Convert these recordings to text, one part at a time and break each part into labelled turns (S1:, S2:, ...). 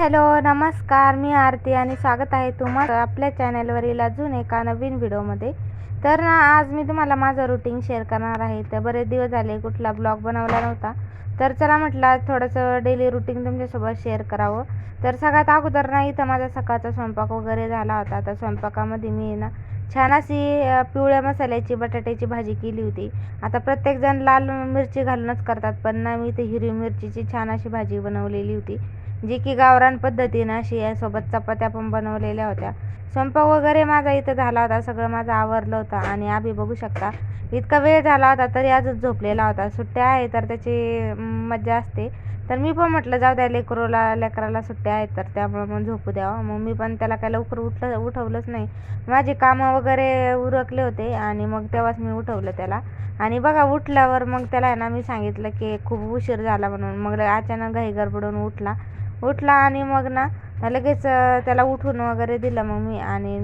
S1: Hello नमस्कार. मी आरती आणि स्वागत आहे तुम्हाला आपल्या चॅनलवरील अजून एका नवीन व्हिडिओमध्ये. तर ना आज मी तुम्हाला माझं रुटीन शेअर करणार आहे. तर बरेच दिवस झाले कुठला ब्लॉग बनवला नव्हता. तर चला म्हटलं थोडंसं डेली रुटीन तुमच्यासोबत शेअर करावं. तर सगळ्यात अगोदर नाही तर माझा सकाळचा स्वयंपाक वगैरे झाला होता. तर स्वयंपाकामध्ये मी ना छान अशी पिवळ्या मसाल्याची बटाट्याची भाजी केली होती. आता प्रत्येकजण लाल मिरची घालूनच करतात पण ना मी ते हिरवी मिरचीची छान अशी भाजी बनवलेली होती. जी की गावरान पद्धतीनं अशी आहे सोबत चपात्या पण बनवलेल्या होत्या. स्वयंपाक वगैरे माझा इथं झाला होता. सगळं माझं आवरलं होतं आणि आम्ही बघू शकता. इतका वेळ झाला होता तरी आजच झोपलेला होता. सुट्ट्या आहे तर त्याची मज्जा मजा असते. तर मी पण म्हटलं जाऊ द्या लेकरोला लेकराला सुट्ट्या आहेत तर त्यामुळं मग झोपू द्यावं मग मी पण त्याला काय लवकर उठलं उठवलंच नाही. माझी कामं वगैरे उरकले होते आणि मग तेव्हाच मी उठवलं त्याला. आणि बघा उठल्यावर मग त्याला आहे ना मी सांगितलं की खूप उशीर झाला म्हणून. मग अचानक घाई गडबडून उठला. उठला आणि मग ना लगेच त्याला उठून वगैरे दिलं मग मी आणि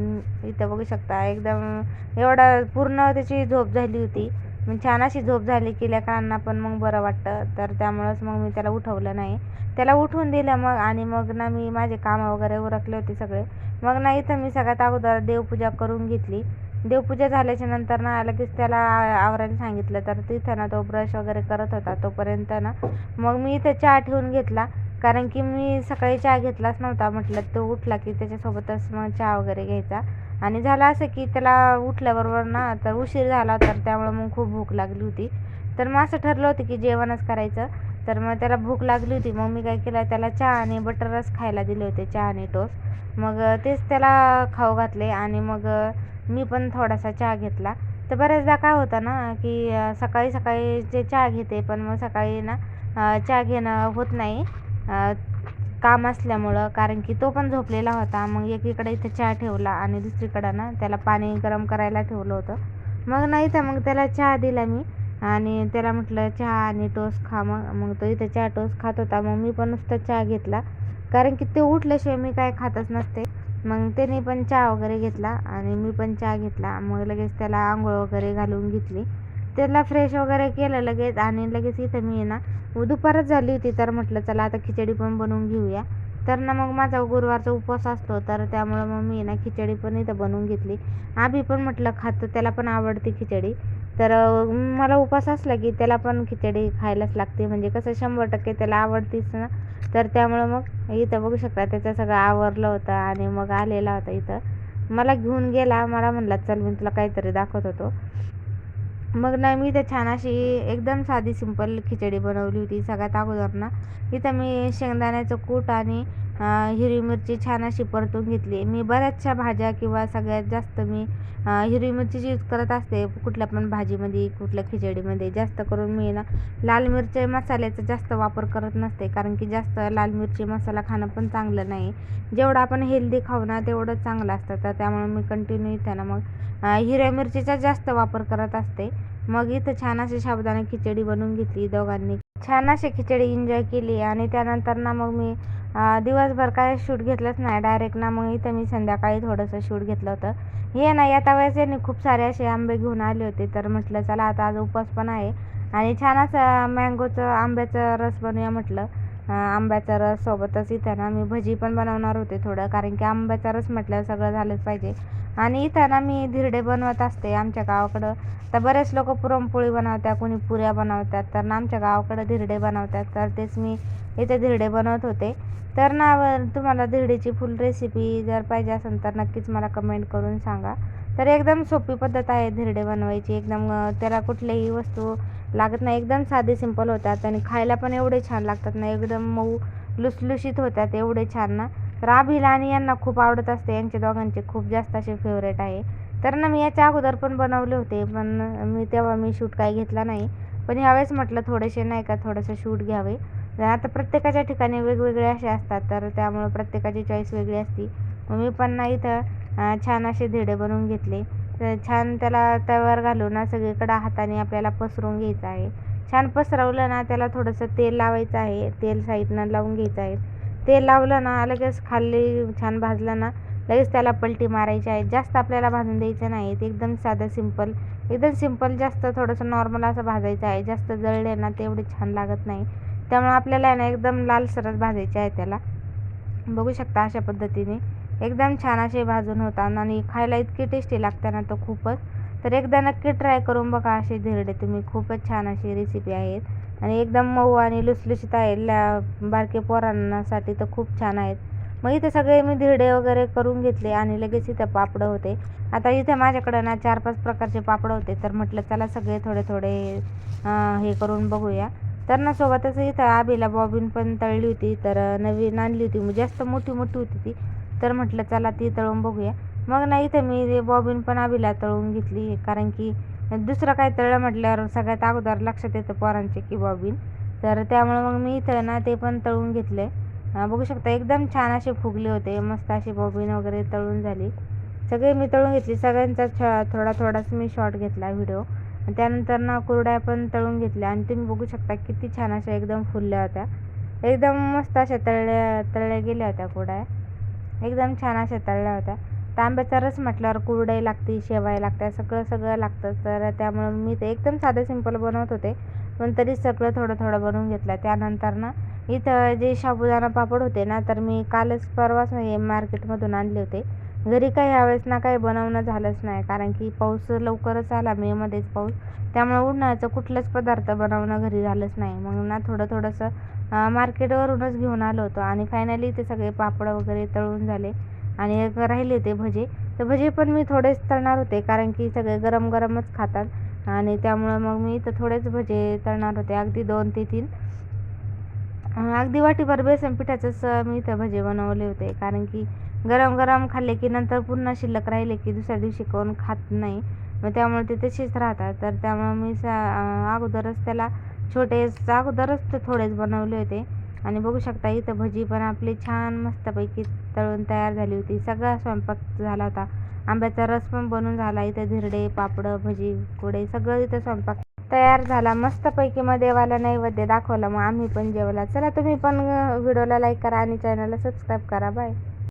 S1: इथं बघू शकता एकदम एवढा पूर्ण त्याची झोप झाली होती. मग छान अशी झोप झाली की लेकरांना पण मग बरं वाटतं. तर त्यामुळंच मग मी त्याला उठवलं नाही. त्याला उठवून दिलं मग आणि मग ना मी माझे कामं वगैरे उरकले होते सगळे. मग ना इथं मी सगळ्यात अगोदर देवपूजा करून घेतली. देवपूजा झाल्याच्यानंतर ना लगेच त्याला आवरायला सांगितलं. तर तिथं ना तो ब्रश वगैरे करत होता तोपर्यंत ना मग मी इथं चहा ठेवून घेतला. कारण की मी सकाळी चहा घेतलाच नव्हता. म्हटलं तो उठला की त्याच्यासोबतच मग चहा वगैरे घ्यायचा. आणि झालं असं की त्याला उठल्याबरोबर ना तर उशीर झाला तर त्यामुळं मग खूप भूक लागली होती. तर मग असं ठरलं होतं की जेवणच करायचं. तर मग त्याला भूक लागली होती. मग मी काय केलं त्याला चहा आणि बटरच खायला दिले होते चहा आणि टोस्ट. मग तेच त्याला खाऊ घातले आणि मग मी पण थोडासा चहा घेतला. तर बऱ्याचदा काय होतं ना की सकाळी सकाळी जे चहा घेते पण मग सकाळी ना चहा घेणं होत नाही. काम असल्यामुळं कारण की तो पण झोपलेला होता. मग एकीकडे इथं चहा ठेवला आणि दुसरीकडं ना त्याला पाणी गरम करायला ठेवलं होतं. मग नाही तर मग त्याला चहा दिला मी आणि त्याला म्हटलं चहा आणि टोस्ट खा मग. मग तो इथं चहा टोस्ट खात होता. मग मी पण नुसता चहा घेतला. कारण की ते उठल्याशिवाय मी काय खातच नसते. मग त्याने पण चहा वगैरे घेतला आणि मी पण चहा घेतला. मग लगेच त्याला आंघोळ वगैरे घालून घेतली. त्याला फ्रेश वगैरे केलं लगेच आणि लगेच इथं मी ना दुपारच झाली होती तर म्हटलं चला आता खिचडी पण बनवून घेऊया. तर ना मग माझा गुरुवारचा उपवास असतो तर त्यामुळं मग मी ना खिचडी पण इथं बनवून घेतली. आभी पण म्हटलं खातो त्याला पण आवडते खिचडी. तर मला उपवास असला की त्याला पण खिचडी खायलाच लागते. म्हणजे कसं शंभर टक्के त्याला आवडतीच ना. तर त्यामुळं मग इथं बघू शकता त्याचं सगळं आवरलं होतं आणि मग आलेला होता इथं. मला घेऊन गेला मला म्हणला चल मी तुला काहीतरी दाखवत होतो. मग ना मी इथं छान अशी एकदम साधी सिंपल खिचडी बनवली होती. सगळ्यात अगोदर ना इथं मी शेंगदाण्याचं कूट आणि हिरवी मिरची छान अशी परतून घेतली. मी बऱ्याचशा भाज्या किंवा सगळ्यात जास्त मी हिरवी मिरचीची यूज करत असते कुठल्या पण भाजीमध्ये कुठल्या खिचडीमध्ये जास्त करून मी ना लाल मिरची मसाल्याचा जास्त वापर करत नसते. कारण की जास्त लाल मिरची मसाला खाणं पण चांगलं नाही. जेवढं आपण हेल्दी खाऊ ना तेवढं चांगलं असतं. तर त्यामुळे मी कंटिन्यू इथं ना मग हिरव्या मिरचीचा जास्त वापर करत असते. मग इथं छान अशी साबुदाणा खिचडी बनवून घेतली दोघांनी. छान अशी खिचडी एन्जॉय केली आणि त्यानंतर ना मग मी दिवसभर काय शूट घेतलंच नाही. डायरेक्ट ना मग इथं मी संध्याकाळी थोडंसं शूट घेतलं होतं. हे ना या वेळेस यांनी खूप सारे असे आंबे घेऊन आले होते. तर म्हटलं चला आता आज उपवास पण आहे. आणि छान असं मँगोचं आंब्याचं रस बनवूया म्हटलं. आंब्याचा रस सोबतच इथं ना मी भजी पण बनवणार होते थोडं. कारण की आंब्याचा रस म्हटल्यावर सगळं झालंच पाहिजे. आणि इथं ना मी धिरडे बनवत असते आमच्या गावाकडं. तर बरेच लोक पुरणपोळी बनवतात कोणी पुऱ्या बनवतात. तर ना आमच्या गावाकडं धिरडे बनवतात. तर तेच मी इथे धिरडे बनवत होते. तर ना तुम्हाला धिरडेची फुल रेसिपी जर पाहिजे असेल तर नक्कीच मला कमेंट करून सांगा. तर एकदम सोपी पद्धत आहे धिरडे बनवायची. एकदम त्याला कुठल्याही वस्तू लागत नाही. एकदम साधे सिंपल होतात आणि खायला पण एवढे छान लागतात ना. एकदम मऊ लुसलुशीत होतात एवढे छान ना. तर आभीला आणि यांना खूप आवडत असते. यांचे दोघांचे खूप जास्त असे फेवरेट आहे. तर ना मी याच्या अगोदर पण बनवले होते पण मी तेव्हा मी शूट काही घेतला नाही. पण ह्यावेळेस म्हटलं थोडेसे नाही का थोडंसं शूट घ्यावे. आता प्रत्येकाच्या ठिकाणी वेगवेगळे असे असतात तर त्यामुळं प्रत्येकाची चॉईस वेगळी असती. मग मी पण ना इथं छान असे धिडे बनवून घेतले. तर छान त्याला तव्यावर घालून ना सगळीकडं हाताने आपल्याला पसरून घ्यायचं आहे. छान पसरवलं ना त्याला थोडंसं तेल लावायचं आहे. तेल साईडनं लावून घ्यायचं आहे. तेल लावलं ना लगेच खाल्ली छान भाजलं ना लगेच त्याला पलटी मारायची आहे. जास्त आपल्याला भाजून द्यायचं नाही. ते एकदम साधं सिंपल एकदम सिंपल जास्त थोडंसं नॉर्मल असं भाजायचं आहे. जास्त जळले ना तेवढे छान लागत नाही. त्यामुळे आपल्याला आहे ना एकदम लालसरच भाजायचे आहे त्याला. बघू शकता अशा पद्धतीने. एकदम छान असे भाजून होतात आणि खायला इतकी टेस्टी लागते ना तर खूपच. तर एकदा नक्की ट्राय करून बघा असे धिरडे. तुम्ही खूपच छान अशी रेसिपी आहेत. आणि एकदम मऊ आणि लुसलुशीत आहे बारके पोरांसाठी तर खूप छान आहेत. मग इथे सगळे मी धिरडे वगैरे करून घेतले आणि लगेच इथं पापडं होते. आता इथे माझ्याकडं ना चार पाच प्रकारचे पापड होते. तर म्हटलं चला सगळे थोडे थोडे हे करून बघूया. तर ना सोबतच इथं आबीला बॉबीन पण तळली होती तर नवीन आणली होती. मग जास्त मोठी मोठी होती ती. तर म्हटलं चला ती तळून बघूया. मग ना इथं मी बॉबीन पण आबीला तळून घेतली. कारण की दुसरं काय तळलं म्हटल्यावर सगळ्यात अगोदर लक्षात येतं पोरांचे की बॉबीन. तर त्यामुळे मग मी इथं ना ते पण तळून घेतले. बघू शकता एकदम छान असे फुगले होते. मस्त अशी बॉबिन वगैरे तळून झाली. सगळे मी तळून घेतली. सगळ्यांचा छ थोडा थोडाच मी शॉर्ट घेतला व्हिडिओ त्यानंतर ना कुरड्या पण तळून घेतल्या. आणि तुम्ही बघू शकता किती छान अशा एकदम फुलल्या होत्या. एकदम मस्त अशा तळल्या तळल्या गेल्या होत्या कुरड्या. एकदम छान अशा तळल्या होत्या. तांब्याचा रस म्हटल्यावर कुरडई लागते शेवाय लागते सगळं सगळं लागतं. तर त्यामुळं मी ते एकदम साधं सिंपल बनवत होते. पण तरी सगळं थोडं थोडं बनवून घेतलं. त्यानंतर ना इथं जे साबुदाणा पापड होते ना तर मी कालच परवाच हे मार्केटमधून आणले होते. घरी काही यावेळेस ना काही बनवणं झालंच नाही कारण की पाऊस लवकरच आला मेमध्येच पाऊस. त्यामुळे उन्हाळ्याचं कुठलंच पदार्थ बनवणं घरी झालंच नाही. मग ना थोडं थोडंसं मार्केटवरूनच घेऊन आलो होतो आणि फायनली ते सगळे पापड वगैरे तळून झाले. आणि एक राहिले होते भजे. तर भजे पण मी थोडेच तळणार होते कारण की सगळे गरम गरमच खातात. आणि त्यामुळं मग मी इथं थोडेच भजे तळणार होते अगदी दोन ते तीन. अगदी वाटीभर बेसन पिठाचंच मी इथं भजे बनवले होते कारण की गरम गरम खाल्ले की नंतर पुन्हा शिल्लक राहिले की दुसऱ्या दिवशी कोण खात नाही. मग त्यामुळे ते तसेच राहतात. तर त्यामुळे मी सा अगोदरच त्याला छोटेच अगोदरच ते थोडेच बनवले होते. आणि बघू शकता इथं भजी पण आपली छान मस्तपैकी तळून तयार झाली होती. सगळा स्वयंपाक झाला होता. आंब्याचा रस पण बनून झाला. इथं धिरडे पापडं भजी कुडे सगळं इथं स्वयंपाक तयार झाला. मस्तपैकी मग देवाला नैवेद्य दाखवला. मग आम्ही पण जेवला चला तुम्ही पण व्हिडिओला लाईक करा आणि चॅनलला सबस्क्राईब करा. बाय